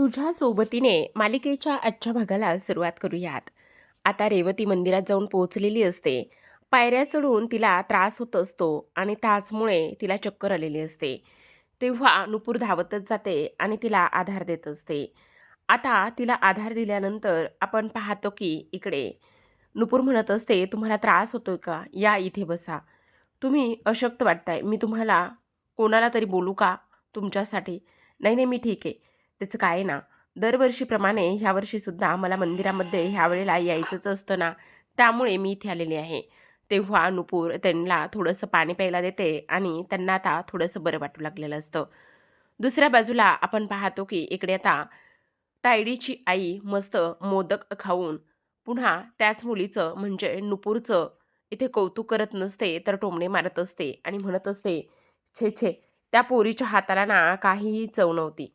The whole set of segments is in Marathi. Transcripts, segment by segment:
तुझ्या सोबतीने मालिकेच्या आजच्या भागाला सुरुवात करूयात. आता रेवती मंदिरात जाऊन पोहोचलेली असते. पायऱ्या चढून तिला त्रास होत असतो आणि त्याचमुळे तिला चक्कर आलेली असते. तेव्हा नुपूर धावतच जाते आणि तिला आधार देत असते. आता तिला आधार दिल्यानंतर आपण पाहतो की इकडे नुपूर म्हणत असते तुम्हाला त्रास होतोय का? या इथे बसा. तुम्ही अशक्त वाटताय. मी तुम्हाला कोणाला तरी बोलू का? तुमच्यासाठी. नाही नाही मी ठीक आहे. त्याचं काय ना दरवर्षीप्रमाणे ह्यावर्षीसुद्धा मला मंदिरामध्ये ह्यावेळेला यायचंच असतं ना त्यामुळे मी इथे आलेले आहे. तेव्हा नुपूर त्यांना थोडंसं पाणी प्यायला देते आणि त्यांना आता थोडंसं बरं वाटू लागलेलं असतं. दुसऱ्या बाजूला आपण पाहतो की इकडे आता तायडीची आई मस्त मोदक खाऊन पुन्हा त्याच मुलीचं म्हणजे नुपूरचं इथे कौतुक करत नसते तर टोमणे मारत असते आणि म्हणत असते छे छे त्या पोरीच्या हाताला ना काहीही चव नव्हती.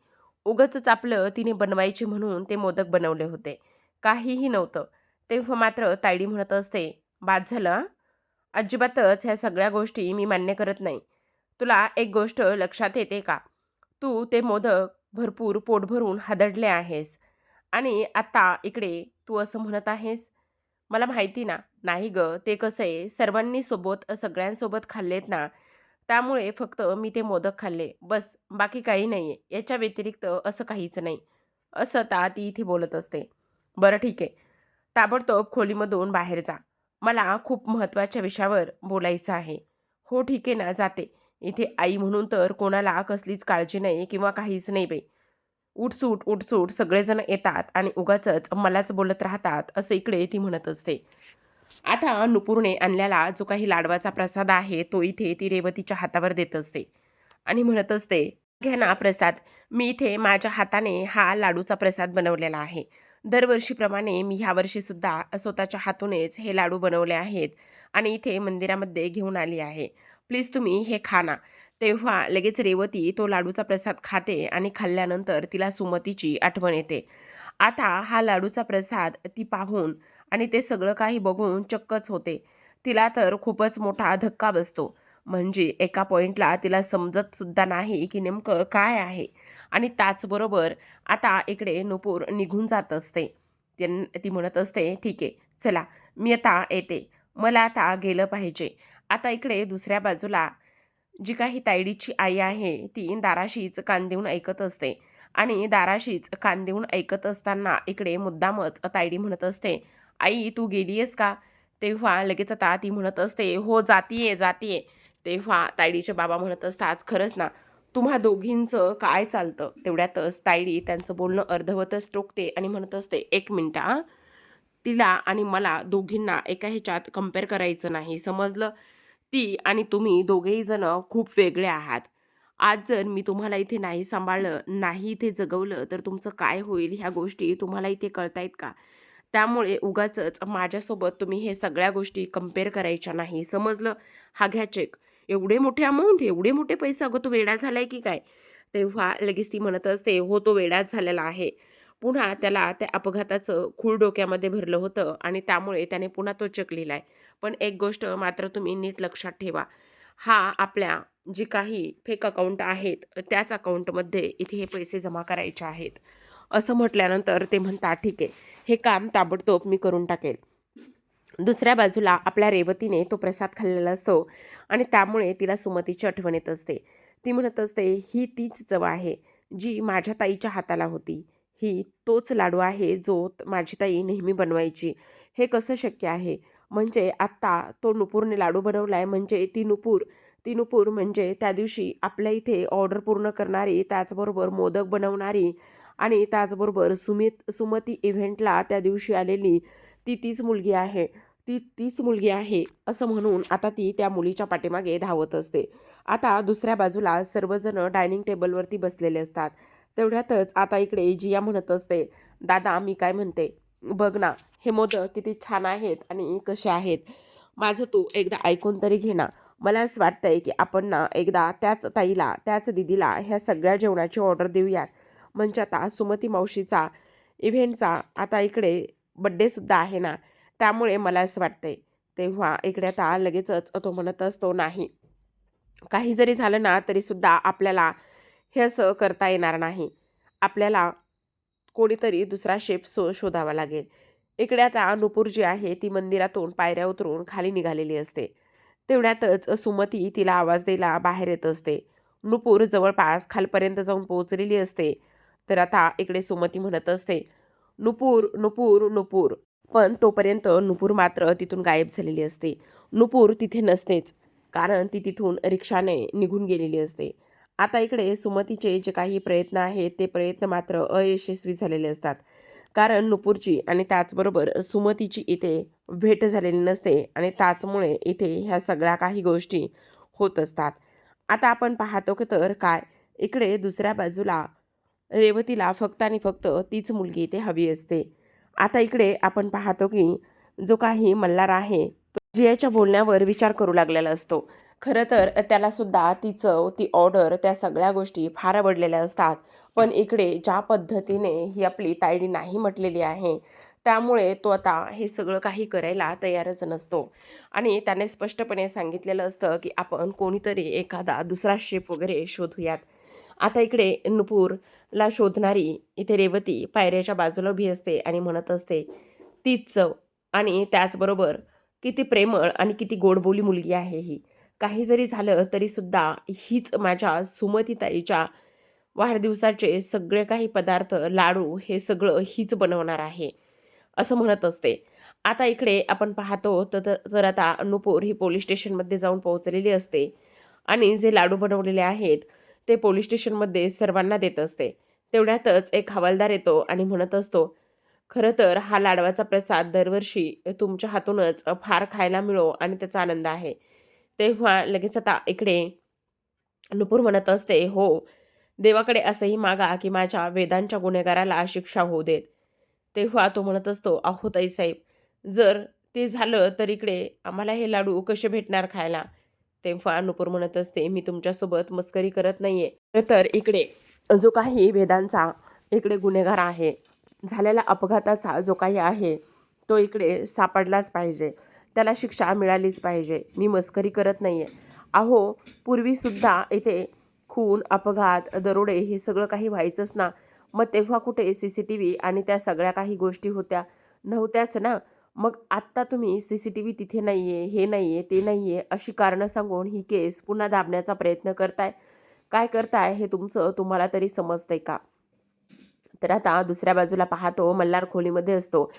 उगचच आपलं तिने बनवायची म्हणून ते मोदक बनवले होते. काहीही नव्हतं. तेव्हा मात्र तायडी म्हणत असते बाद झालं अजिबातच ह्या सगळ्या गोष्टी मी मान्य करत नाही. तुला एक गोष्ट लक्षात येते का? तू ते मोदक भरपूर पोट भरून हादडले आहेस. आणि आता इकडे तू असं म्हणत आहेस? मला माहिती ना. नाही ग ते कसं आहे सर्वांनी सोबत सगळ्यांसोबत खाल्लेत ना त्यामुळे फक्त मी ते मोदक खाल्ले. बस बाकी काही नाही आहे याच्या व्यतिरिक्त असं काहीच नाही. असं ता ती इथे बोलत असते. बरं ठीक आहे. ताबडतोब खोलीमधून बाहेर जा. मला खूप महत्त्वाच्या विषयावर बोलायचं आहे. हो ठीक आहे ना जाते. इथे आई म्हणून तर कोणाला कसलीच काळजी नाही किंवा काहीच नाही बाई. उठसूट उठसूट सगळेजण येतात आणि उगाचच मलाच बोलत राहतात असं इकडे ती म्हणत असते. आता नुपूरने आणलेला जो काही लाडवाचा प्रसाद आहे तो इथे ती रेवतीच्या हातावर देत असते. आणि म्हणत असते घ्या ना प्रसाद मी इथे माझ्या हाताने हा लाडूचा प्रसाद बनवलेला आहे. दरवर्षीप्रमाणे मी ह्यावर्षीसुद्धा स्वतःच्या हातूनच हे लाडू बनवले आहेत आणि इथे मंदिरामध्ये घेऊन आली आहे. प्लीज तुम्ही हे खा ना. तेव्हा लगेच रेवती तो लाडूचा प्रसाद खाते आणि खाल्ल्यानंतर तिला सुमतीची आठवण येते. आता हा लाडूचा प्रसाद ती पाहून आणि ते सगळं काही बघून चक्कच होते. तिला तर खूपच मोठा धक्का बसतो. म्हणजे एका पॉईंटला तिला समजत सुद्धा नाही की नेमकं काय आहे. आणि त्याचबरोबर आता इकडे नुपूर निघून जात असते. त्यां ती म्हणत असते ठीक आहे चला मी आता येते. मला आता गेलं पाहिजे. आता इकडे दुसऱ्या बाजूला जी काही तायडीची आई आहे ती दाराशीच कान देऊन ऐकत असते. आणि दाराशीच कान देऊन ऐकत असताना इकडे मुद्दामच तायडी म्हणत असते आई तू गेली आहेस का? तेव्हा लगेच आता ती म्हणत असते हो जातीये जातीये. तेव्हा तायडीचे बाबा म्हणत असतात खरंच ना तुम्हा दोघींचं काय चालतं? तेवढ्यातच तायडी त्यांचं बोलणं अर्धवतच टोकते आणि म्हणत असते एक मिनटं हां. तिला आणि मला दोघींना एका ह्याच्यात कंपेअर करायचं नाही. समजलं? ती आणि तुम्ही दोघेही जण खूप वेगळे आहात. आज जर मी तुम्हाला इथे नाही सांभाळलं नाही इथे जगवलं तर तुमचं काय होईल? ह्या गोष्टी तुम्हाला इथे कळतायत का? त्यामुळे उगाचच माझ्यासोबत तुम्ही हे सगळ्या गोष्टी कंपेअर करायच्या नाही. समजलं? हा घ्या चेक एवढे मोठे अमाऊंट एवढे मोठे पैसे अगं तो वेडा झाला आहे की काय? तेव्हा लगेच ती म्हणत असते हो तो वेडाच झालेला आहे. पुन्हा त्याला त्या अपघाताचं खूळ डोक्यामध्ये भरलं होतं आणि त्यामुळे त्याने पुन्हा तो चेक लिहिला आहे पण एक गोष्ट मात्र तुम्ही नीट लक्षात ठेवा. हा आपल्या जी काही फेक अकाउंट आहेत त्याच अकाउंटमध्ये इथे हे पैसे जमा करायचे आहेत. असं म्हटल्यानंतर ते म्हणतात ठीक आहे हे काम ताबडतोब मी करून टाकेल. दुसऱ्या बाजूला आपल्या रेवतीने तो प्रसाद खाल्लेला असतो आणि त्यामुळे तिला सुमतीची आठवण येत असते. ती म्हणत असते ही तीच चव आहे जी माझ्या ताईच्या हाताला होती. ही तोच लाडू आहे जो माझी ताई नेहमी बनवायची. हे कसं शक्य आहे? म्हणजे आत्ता तो नुपूरने लाडू बनवला आहे म्हणजे ती नुपूर. ती नुपूर म्हणजे त्या दिवशी आपल्या इथे ऑर्डर पूर्ण करणारी त्याचबरोबर मोदक बनवणारी आणि त्याचबरोबर सुमित सुमती इव्हेंटला त्या दिवशी आलेली ती तीच मुलगी आहे. ती तीच मुलगी आहे असं म्हणून आता ती त्या मुलीच्या पाठीमागे धावत असते. आता दुसऱ्या बाजूला सर्वजण डायनिंग टेबलवरती बसलेले असतात. तेवढ्यातच आता इकडे जिया म्हणत असते दादा मी काय म्हणते? बघ ना हे मोदक किती छान आहेत आणि कसे आहेत. माझं तू एकदा ऐकून तरी घे ना. मला असं वाटतंय की आपण ना एकदा त्याच ताईला त्याच दिदीला ह्या सगळ्या जेवणाची ऑर्डर देऊयात. म्हणजे आता सुमती मावशीचा इव्हेंटचा आता इकडे बड्डेसुद्धा आहे ना त्यामुळे मला असं वाटतंय तेव्हा इकडे आता लगेचच तो म्हणत असतो नाही काही जरी झालं ना तरीसुद्धा आपल्याला हे असं करता येणार नाही. आपल्याला कोणीतरी दुसरा शेप सो शोधावा लागेल. इकडे आता नुपूर जी आहे ती मंदिरातून पायऱ्या उतरून खाली निघालेली असते. तेवढ्यातच सुमती तिला आवाज द्यायला बाहेर येत असते. नुपूर जवळपास खालपर्यंत जाऊन पोहोचलेली असते. तर आता इकडे सुमती म्हणत असते नुपूर नुपूर नुपूर. पण तोपर्यंत नुपूर मात्र तिथून गायब झालेली असते. नुपूर तिथे नसतेच कारण ती तिथून रिक्षाने निघून गेलेली असते. आता इकडे सुमतीचे जे काही प्रयत्न आहेत ते प्रयत्न मात्र अयशस्वी झालेले असतात. कारण नुपूरची आणि त्याचबरोबर सुमतीची इथे भेट झालेली नसते आणि त्याचमुळे इथे ह्या सगळ्या काही गोष्टी होत असतात. आता आपण पाहतो की तर काय इकडे दुसऱ्या बाजूला रेवतीला फक्त आणि फक्त तीच मुलगी इथे हवी असते. आता इकडे आपण पाहतो की जो काही मल्हार आहे तो जियाच्या बोलण्यावर विचार करू लागलेला असतो. खरं तर त्यालासुद्धा तिचं ती ऑर्डर त्या सगळ्या गोष्टी फार आवडलेल्या असतात. पण इकडे ज्या पद्धतीने ही आपली तायडी नाही म्हटलेली आहे त्यामुळे तो आता हे सगळं काही करायला तयारच नसतो. आणि त्याने स्पष्टपणे सांगितलेलं असतं की आपण कोणीतरी एखादा दुसरा शेप वगैरे शोधूयात. आता इकडे नुपूर ला शोधणारी इथे रेवती पायऱ्याच्या बाजूला उभी असते आणि म्हणत असते तीच चव. आणि त्याचबरोबर किती प्रेमळ आणि किती गोडबोली मुलगी आहे ही. काही जरी झालं तरीसुद्धा हीच माझ्या सुमतीताईच्या वाढदिवसाचे सगळे काही पदार्थ लाडू हे सगळं हीच बनवणार आहे असं म्हणत असते. आता इकडे आपण पाहतो तर तर- तर आता नुपूर ही पोलीस स्टेशनमध्ये जाऊन पोहोचलेली असते. आणि जे लाडू बनवलेले आहेत ते पोलीस स्टेशनमध्ये सर्वांना देत असते. तेवढ्यातच एक हवालदार येतो आणि म्हणत असतो खरं तर हा लाडवाचा प्रसाद दरवर्षी तुमच्या हातूनच फार खायला मिळो आणि त्याचा आनंद आहे. तेव्हा लगेच आता इकडे नुपूर म्हणत असते हो देवाकडे असंही मागा की माझ्या वेदांच्या गुन्हेगाराला शिक्षा होऊ देत. तेव्हा तो म्हणत असतो अहो ताईसाहेब जर ते झालं तर इकडे आम्हाला हे लाडू कसे भेटणार खायला? तेव्हा नुपूर म्हणत असते मी तुमच्यासोबत मस्करी करत नाहीये. तर इकडे जो काही वेदांचा इकडे गुन्हेगार आहे झालेला अपघाताचा जो काही आहे तो इकडे सापडलाच पाहिजे. त्याला शिक्षा मिळालीच पाहिजे. मी मस्करी करत नाही आहे अहो पूर्वीसुद्धा इथे खून अपघात दरोडे हे सगळं काही व्हायचंच ना. मग तेव्हा कुठे सी सी टी व्ही आणि त्या सगळ्या काही गोष्टी होत्या? नव्हत्याच ना. मग आत्ता तुम्ही सी सी टी व्ही तिथे नाही आहे हे नाही आहे ते नाही आहे अशी कारणं सांगून ही केस पुन्हा दाबण्याचा प्रयत्न करताय. काय करताय हे तुमचं तुम्हाला तरी समजतंय का? तर आता दुसऱ्या बाजूला पाहतो मल्हार खोलीमध्ये असतो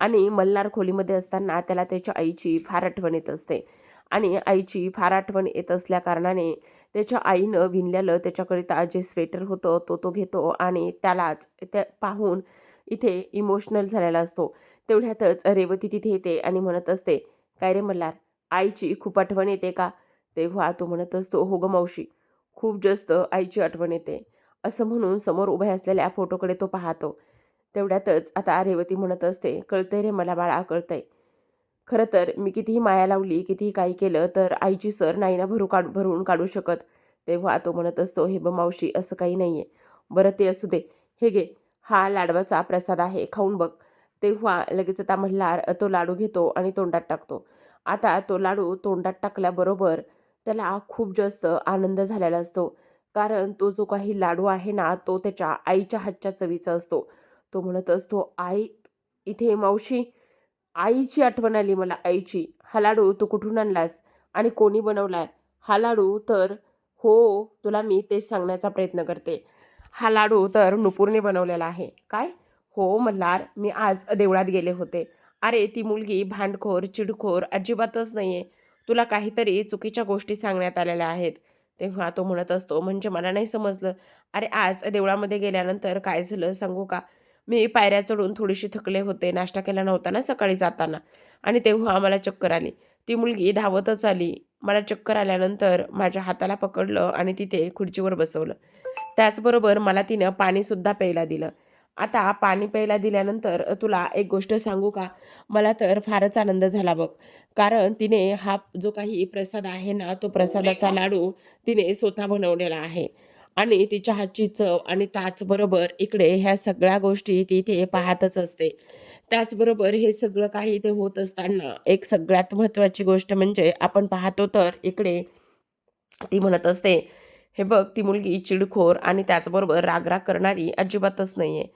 आणि मल्हार खोलीमध्ये असताना त्याला त्याच्या आईची फार आठवण येत असते. आणि आईची फार आठवण येत असल्या कारणाने त्याच्या आईनं विणलेलं त्याच्याकरिता जे स्वेटर होतं तो तो घेतो आणि त्यालाच त्या पाहून इथे इमोशनल झालेला असतो. तेवढ्यातच रेवती तिथे येते आणि म्हणत असते काय रे मल्हार आईची खूप आठवण येते का? तेव्हा तो म्हणत असतो हो ग मावशी खूप जास्त आईची आठवण येते. असं म्हणून समोर उभ्या असलेल्या फोटोकडे तो पाहतो. तेवढ्यातच आता रेवती म्हणत असते कळतंय रे मला बाळा कळतंय. खरं तर मी कितीही माया लावली कितीही काही केलं तर आईची सर नाही ना भरू काढ भरून काढू शकत. तेव्हा तो म्हणत असतो हे ब मावशी असं काही नाही आहे बरं ते असू दे. हे घे. हा लाडवाचा प्रसाद आहे. खाऊन बघ. तेव्हा लगेच आता मल्हार तो लाडू घेतो आणि तोंडात टाकतो. आता तो लाडू तोंडात टाकल्याबरोबर त्याला खूप जास्त आनंद झालेला असतो. कारण तो जो काही लाडू आहे ना तो त्याच्या आईच्या हातच्या चवीचा असतो. तो म्हणत असतो आई इथे मावशी आईची आठवण आली मला आईची. हा लाडू तू कुठून आणलास आणि कोणी बनवलाय? हा लाडू तर हो तुला मी तेच सांगण्याचा प्रयत्न करते. हा लाडू तर नुपूरने बनवलेला आहे. काय? हो मल्हार मी आज देवळात गेले होते. अरे ती मुलगी भांडखोर चिडखोर अजिबातच नाही आहे तुला काहीतरी चुकीच्या गोष्टी सांगण्यात आलेल्या आहेत. तेव्हा तो म्हणत असतो म्हणजे मला नाही समजलं. अरे आज देवळामध्ये गेल्यानंतर काय झालं सांगू का? मी पायऱ्या चढून थोडीशी थकले होते. नाश्ता केला नव्हता ना सकाळी जाताना. आणि तेव्हा मला चक्कर आली. ती मुलगी धावतच आली. मला चक्कर आल्यानंतर माझ्या हाताला पकडलं आणि तिथे खुर्चीवर बसवलं. त्याचबरोबर मला तिनं पाणीसुद्धा प्यायला दिलं. आता पाणी प्यायला दिल्यानंतर तुला एक गोष्ट सांगू का? मला तर फारच आनंद झाला बघ. कारण तिने हा जो काही प्रसाद आहे ना तो प्रसादाचा लाडू तिने स्वतः बनवलेला आहे. आणि तिच्या हातची चव आणि त्याचबरोबर इकडे ह्या सगळ्या गोष्टी ती इथे पाहतच असते. त्याचबरोबर हे सगळं काही इथे होत असताना एक सगळ्यात महत्त्वाची गोष्ट म्हणजे आपण पाहतो तर इकडे ती म्हणत असते हे बघ ती मुलगी चिडखोर आणि त्याचबरोबर रागराग करणारी अजिबातच नाही आहे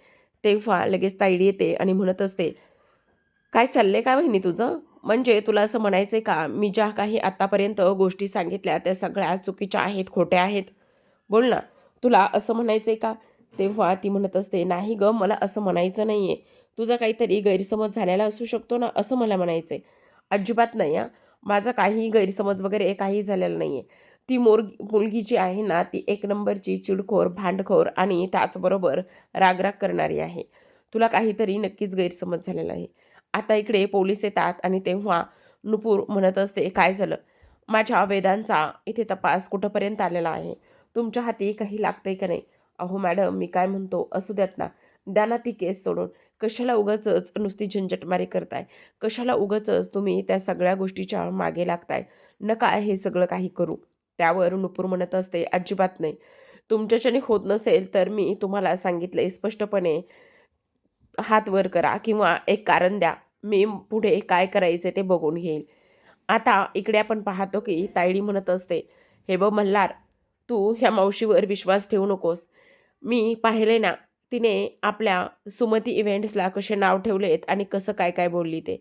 तेव्हा लगेच ताईडी येते आणि म्हणत असते काय चाललंय काय बहिणी तुझं? म्हणजे तुला असं म्हणायचं आहे का? मी ज्या काही आत्तापर्यंत गोष्टी सांगितल्या त्या सगळ्या चुकीच्या आहेत खोट्या आहेत. बोल ना तुला असं म्हणायचं आहे का? तेव्हा ती म्हणत असते नाही ग मला असं म्हणायचं नाही आहे तुझा काहीतरी गैरसमज झालेला असू शकतो ना असं मला म्हणायचं आहे अजिबात नाही हां. माझा काही गैरसमज वगैरे काही झालेला नाही आहे ती मोर मुलगी जी आहे ना ती एक नंबरची चिडखोर भांडखोर आणि त्याचबरोबर रागराग करणारी आहे. तुला काहीतरी नक्कीच गैरसमज झालेला आहे. आता इकडे पोलीस येतात आणि तेव्हा नुपूर म्हणत असते काय झालं? माझ्या वेदांचा इथे तपास कुठंपर्यंत आलेला आहे? तुमच्या हाती काही लागतंय का नाही? अहो मॅडम मी काय म्हणतो? असू द्यात ना. द्या ना ती केस सोडून. कशाला उगाचच नुसती झंझटमारी करताय? कशाला उगाचच तुम्ही त्या सगळ्या गोष्टीच्या मागे लागताय? नका हे सगळं काही करू. त्यावर नुपूर म्हणत असते अजिबात नाही. तुमच्याच्याने होत नसेल तर मी तुम्हाला सांगितले स्पष्टपणे हात वर करा किंवा एक कारण द्या. मी पुढे काय करायचे ते बघून घेईल. आता इकडे आपण पाहतो की तायडी म्हणत असते हे बघ मल्हार तू ह्या मावशीवर विश्वास ठेवू नकोस. मी पाहिले ना तिने आपल्या सुमती इव्हेंट्सला कसे नाव ठेवलेत आणि कसं काय काय बोलली ते.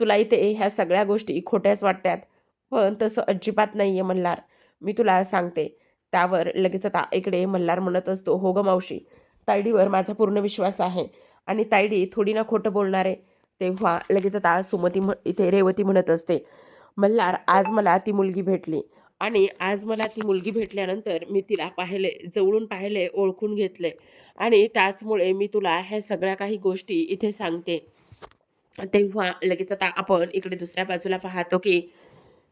तुला इथे ह्या सगळ्या गोष्टी खोट्याच वाटतात पण तसं अजिबात नाही आहे मल्हार. मी तुला सांगते. त्यावर लगेच आता इकडे मल्हार म्हणत असतो हो ग मावशी तायडीवर माझा पूर्ण विश्वास आहे आणि तायडी थोडी ना खोटं बोलणार आहे. तेव्हा लगेच आता सुमती म्ह इथे रेवती म्हणत असते मल्हार आज मला ती मुलगी भेटली आणि आज मला ती मुलगी भेटल्यानंतर मी तिला पाहिले जवळून पाहिले ओळखून घेतले आणि त्याचमुळे मी तुला ह्या सगळ्या काही गोष्टी इथे सांगते. तेव्हा लगेच आता आपण इकडे दुसऱ्या बाजूला पाहतो की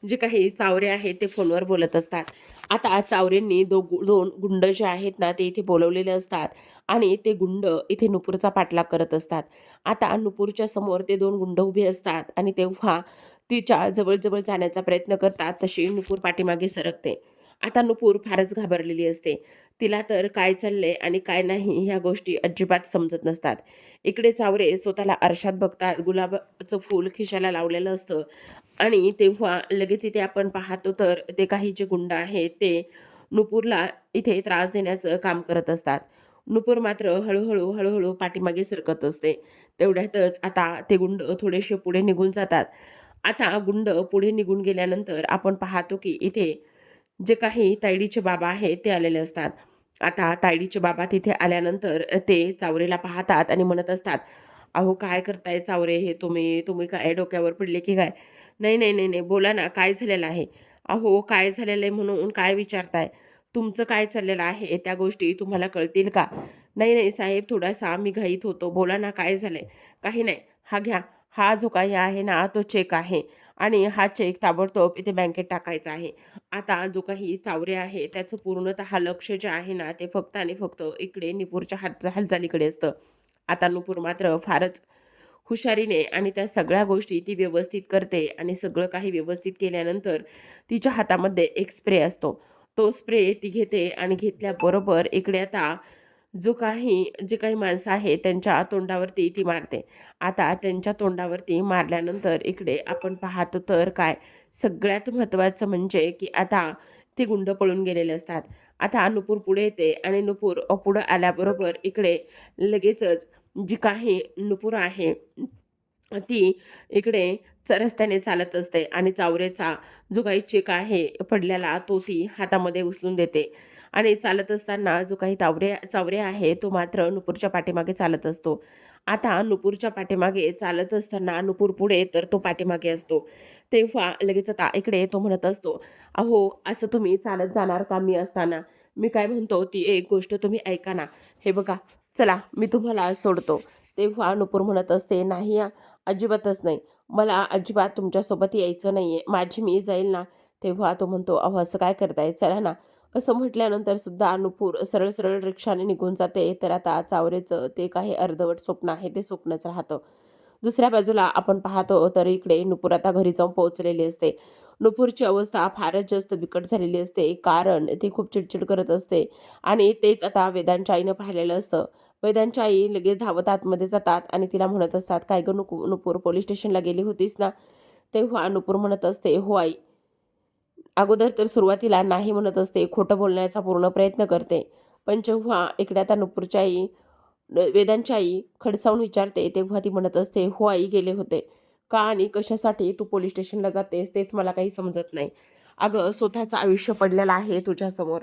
जे काही चावरे आहेत ते फोनवर बोलत असतात. आता चावरेंनी दो दोन गुंड जे आहेत ना ते इथे बोलवलेले असतात आणि ते गुंड इथे नुपूरचा पाठलाग करत असतात. आता नुपूरच्या समोर ते दोन गुंड उभे असतात आणि तेव्हा तिच्या जवळजवळ जाण्याचा प्रयत्न करतात तशी नुपूर पाठीमागे सरकते. आता नुपूर फारच घाबरलेली असते. तिला तर काय चाललंय आणि काय नाही ह्या गोष्टी अजिबात समजत नसतात. इकडे चावरे स्वतःला आरशात बघतात गुलाबाचं फूल खिशाला लावलेलं असतं. आणि तेव्हा लगेच इथे आपण पाहतो तर ते काही जे गुंड आहेत ते नुपूरला इथे त्रास देण्याचं काम करत असतात. नुपूर मात्र हळूहळू हळूहळू पाठीमागे सरकत असते. तेवढ्यातच आता ते गुंड थोडेसे पुढे निघून जातात. आता गुंड पुढे निघून गेल्यानंतर आपण पाहतो की इथे जे काही तायडीचे बाबा आहेत ते आलेले असतात. आता तायडीचे बाबा तिथे आल्यानंतर ते चावरेला पाहतात आणि म्हणत असतात अहो काय करताय चावरे? हे तुम्ही तुम्ही काय डोक्यावर पडले की काय? नाही नाही नाही नाही बोला ना काय झालेलं आहे? अहो काय झालेलं आहे म्हणून काय विचारताय? तुमचं काय चाललेलं आहे? त्या गोष्टी तुम्हाला कळतील का? नाही नाही साहेब थोडासा आम्ही घाईत होतो. बोला ना काय झालंय? काही नाही. हा घ्या. हा जो काही आहे ना तो चेक आहे. आणि हा चेक ताबडतोब इथे बँकेत टाकायचा आहे. आता जो काही चावरे आहे त्याचं पूर्णतः लक्ष जे आहे ना ते फक्त आणि फक्त इकडे निपूरच्या हात हालचालीकडे असतं. आता नुपूर मात्र फारच हुशारीने आणि त्या सगळ्या गोष्टी ती व्यवस्थित करते आणि सगळं काही व्यवस्थित केल्यानंतर तिच्या हातामध्ये एक स्प्रे असतो. तो स्प्रे ती घेते आणि घेतल्याबरोबर इकडे आता जो काही जे काही माणसं आहे त्यांच्या तोंडावरती ती मारते. आता त्यांच्या तोंडावरती मारल्यानंतर इकडे आपण पाहतो तर काय सगळ्यात महत्त्वाचं म्हणजे की आता ते गुंड पळून गेलेले असतात. आता नुपूर पुढे येते आणि नुपूर पुढं आल्याबरोबर इकडे लगेचच जी काही नुपूर आहे ती इकडे रस्त्याने चालत असते आणि चावरेचा जो काही चेक आहे पडलेला तो ती हातामध्ये उचलून देते. आणि चालत असताना जो काही तावरे चावरे आहे तो मात्र नुपूरच्या पाठीमागे चालत असतो. आता नुपूरच्या पाठीमागे चालत असताना नुपूर पुढे तर तो पाठीमागे असतो. तेव्हा लगेच आता इकडे तो म्हणत असतो अहो असं तुम्ही चालत जाणार का? मी असताना. मी काय म्हणतो ती एक गोष्ट तुम्ही ऐका ना. हे बघा चला मी तुम्हाला सोडतो. तेव्हा नुपूर म्हणत असते नाही अजिबातच नाही. मला अजिबात तुमच्यासोबत यायचं नाही आहे माझी मी जाईल ना? तेव्हा तो म्हणतो अहो असं काय करताय? चला ना. असं म्हटल्यानंतर सुद्धा नुपूर सरळ सरळ रिक्षाने निघून जाते. तर आता चावरेचं ते काही अर्धवट स्वप्न आहे ते स्वप्नच राहतं. दुसऱ्या बाजूला आपण पाहतो तर इकडे नुपूर आता घरी जाऊन पोहोचलेली असते. नुपूरची अवस्था फारच जास्त बिकट झालेली असते. कारण ती खूप चिडचिड करत असते. आणि तेच आता वेदांच्या आईनं पाहिलेलं असतं. वेदांच्या आई लगेच धावत आतमध्ये जातात आणि तिला म्हणत असतात काय गं नुकू नुपूर पोलीस स्टेशनला गेली होतीस ना? तेव्हा नुपूर म्हणत असते हो आई. अगोदर तर सुरुवातीला नाही म्हणत असते खोटं बोलण्याचा पूर्ण प्रयत्न करते. पण जेव्हा इकडे आता नुपूरच्या आई वेदांच्या वेदांची आई खडसावून विचारते तेव्हा ती म्हणत असते हो आई गेले होते. का आणि कशासाठी तू पोलीस स्टेशनला जातेस तेच मला काही समजत नाही. अगं स्वतःचं आयुष्य पडलेलं आहे तुझ्यासमोर.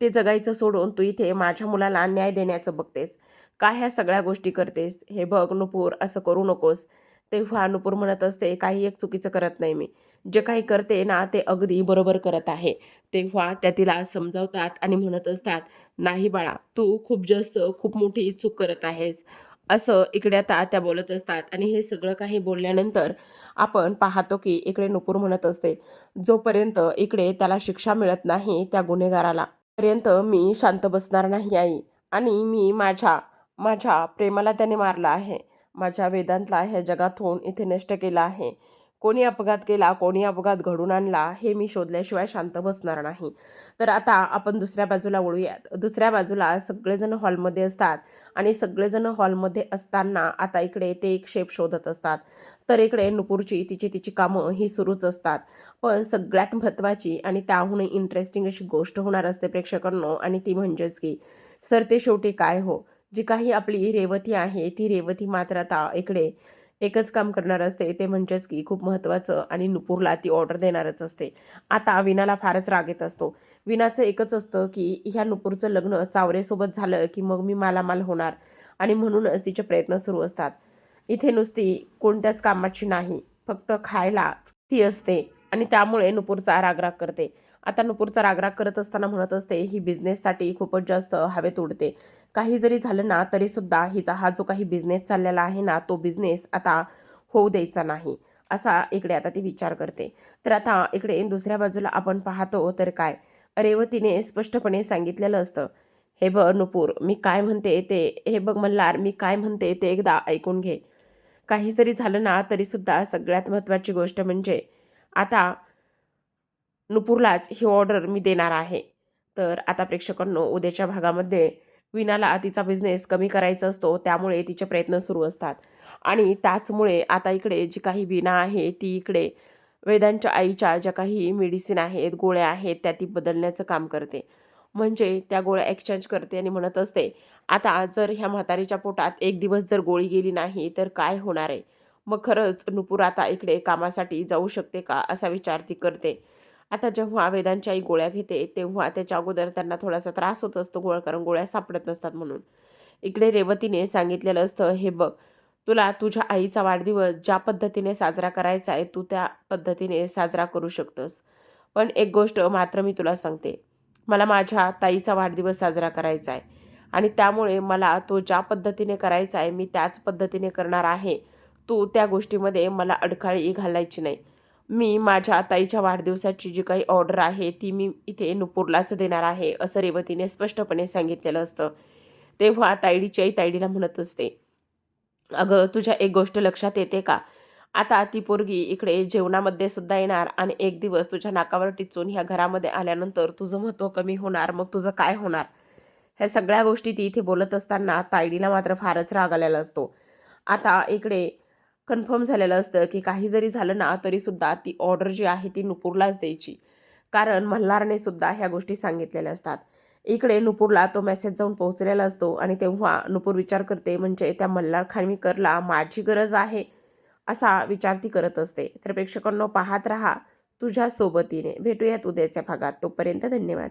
ते जगायचं सोडून तू इथे माझ्या मुलाला न्याय देण्याचं बघतेस. का ह्या सगळ्या गोष्टी करतेस? हे बघ नुपूर असं करू नकोस. तेव्हा नुपूर म्हणत असते काही एक चुकीचं करत नाही मी. जे काही करते ना ते अगदी बरोबर करत आहे. तेव्हा त्या तिला समजावतात आणि म्हणत असतात नाही बाळा तू खूप जास्त खूप मोठी चूक करत आहेस. असं इकडे आता त्या बोलत असतात. आणि हे सगळं काही बोलल्यानंतर आपण पाहतो की इकडे नुपूर म्हणत असते जोपर्यंत इकडे त्याला शिक्षा मिळत नाही त्या गुन्हेगाराला पर्यंत मी शांत बसणार नाही आई. आणि मी माझ्या माझ्या प्रेमाला त्याने मारला आहे. माझ्या वेदांतला ह्या जगातून इथे नष्ट केला आहे. कोणी अपघात केला कोणी अपघात घडून आणला हे मी शोधल्याशिवाय शांत बसणार नाही. तर आता आपण दुसऱ्या बाजूला वळूयात. दुसऱ्या बाजूला सगळेजण हॉलमध्ये असतात आणि सगळेजण हॉलमध्ये असताना आता इकडे ते एक शेप शोधत असतात. तर इकडे नुपूरची तिची तिची कामं ही सुरूच असतात. पण सगळ्यात महत्त्वाची आणि त्याहून इंटरेस्टिंग अशी गोष्ट होणार असते प्रेक्षकांनो आणि ती म्हणजेच की सर ते शेवटी काय हो? जी काही आपली रेवती आहे ती रेवती मात्र आता इकडे एकच काम करणार असते ते म्हणजेच की खूप महत्त्वाचं आणि नुपूरला ती ऑर्डर देणारच असते. आता विनाला फारच राग येत असतो. विनाचं एकच असतं की ह्या नुपूरचं लग्न चावरेसोबत झालं की मग मी मालामाल होणार आणि म्हणूनच तिचे प्रयत्न सुरू असतात. इथे नुसती कोणत्याच कामाची नाही फक्त खायला ती असते आणि त्यामुळे नुपूरचा रागराग करते. आता नुपूरचा रागराग करत असताना म्हणत असते ही बिझनेससाठी खूपच जास्त हवेत उडते. काही जरी झालं ना तरीसुद्धा हिचा हा जो काही बिझनेस चाललेला आहे ना तो बिझनेस आता होऊ द्यायचा नाही. असा इकडे आता ती विचार करते. तर आता इकडे दुसऱ्या बाजूला आपण पाहतो तर काय? रेवतीने स्पष्टपणे सांगितलेलं असतं हे बघ नुपूर मी काय म्हणते ते हे बघ मल्हार मी काय म्हणते ते एकदा ऐकून घे. काही जरी झालं ना तरीसुद्धा सगळ्यात महत्त्वाची गोष्ट म्हणजे आता नुपूरलाच ही ऑर्डर मी देणार आहे. तर आता प्रेक्षकांनो उद्याच्या भागामध्ये विनाला तिचा बिझनेस कमी करायचा असतो त्यामुळे तिचे प्रयत्न सुरू असतात. आणि त्याचमुळे आता इकडे जी काही विना आहे ती इकडे वेदांच्या आईच्या ज्या काही मेडिसिन आहेत गोळ्या आहेत त्या ती बदलण्याचं काम करते. म्हणजे त्या गोळ्या एक्सचेंज करते आणि म्हणत असते आता जर ह्या म्हातारीच्या पोटात एक दिवस जर गोळी गेली नाही तर काय होणार आहे? मग खरंच नुपूर आता इकडे कामासाठी जाऊ शकते का? असा विचार ती करते. आता जेव्हा वेदांची आई गोळ्या घेते तेव्हा त्याच्या अगोदर त्यांना थोडासा त्रास होत असतो गोळ्या कारण गोळ्या सापडत नसतात म्हणून. इकडे रेवतीने सांगितलेलं असतं हे बघ तुला तुझ्या आईचा वाढदिवस ज्या पद्धतीने साजरा करायचा आहे तू त्या पद्धतीने साजरा करू शकतोस. पण एक गोष्ट मात्र मी तुला सांगते. मला माझ्या ताईचा वाढदिवस साजरा करायचा आहे आणि त्यामुळे मला तो ज्या पद्धतीने करायचा आहे मी त्याच पद्धतीने करणार आहे. तू त्या गोष्टीमध्ये मला अडकाळी घालायची नाही. मी माझ्या ताईच्या वाढदिवसाची जी काही ऑर्डर आहे ती मी इथे नुपूरलाच देणार आहे असं रेवतीने स्पष्टपणे सांगितलेलं असतं. तेव्हा तायडीची आई तायडीला म्हणत असते अगं तुझ्या एक गोष्ट लक्षात येते का? आता ती पोरगी इकडे जेवणामध्ये सुद्धा येणार आणि एक दिवस तुझ्या नाकावर टिचून ह्या घरामध्ये आल्यानंतर तुझं महत्त्व कमी होणार मग तुझं काय होणार? ह्या सगळ्या गोष्टी ती इथे बोलत असताना तायडीला मात्र फारच राग आलेला असतो. आता इकडे कन्फर्म झालेलं असतं की काही जरी झालं ना तरीसुद्धा ती ऑर्डर जी आहे ती नुपूरलाच द्यायची. कारण मल्हारने सुद्धा ह्या गोष्टी सांगितलेल्या असतात. इकडे नुपूरला तो मेसेज जाऊन पोहोचलेला असतो आणि तेव्हा नुपूर विचार करते म्हणजे त्या मल्हार खानवीकरला माझी गरज आहे? असा विचार ती करत असते. तर प्रेक्षकांनो पाहत राहा तुझ्या सोबतीने भेटूयात उद्याच्या भागात. तोपर्यंत धन्यवाद.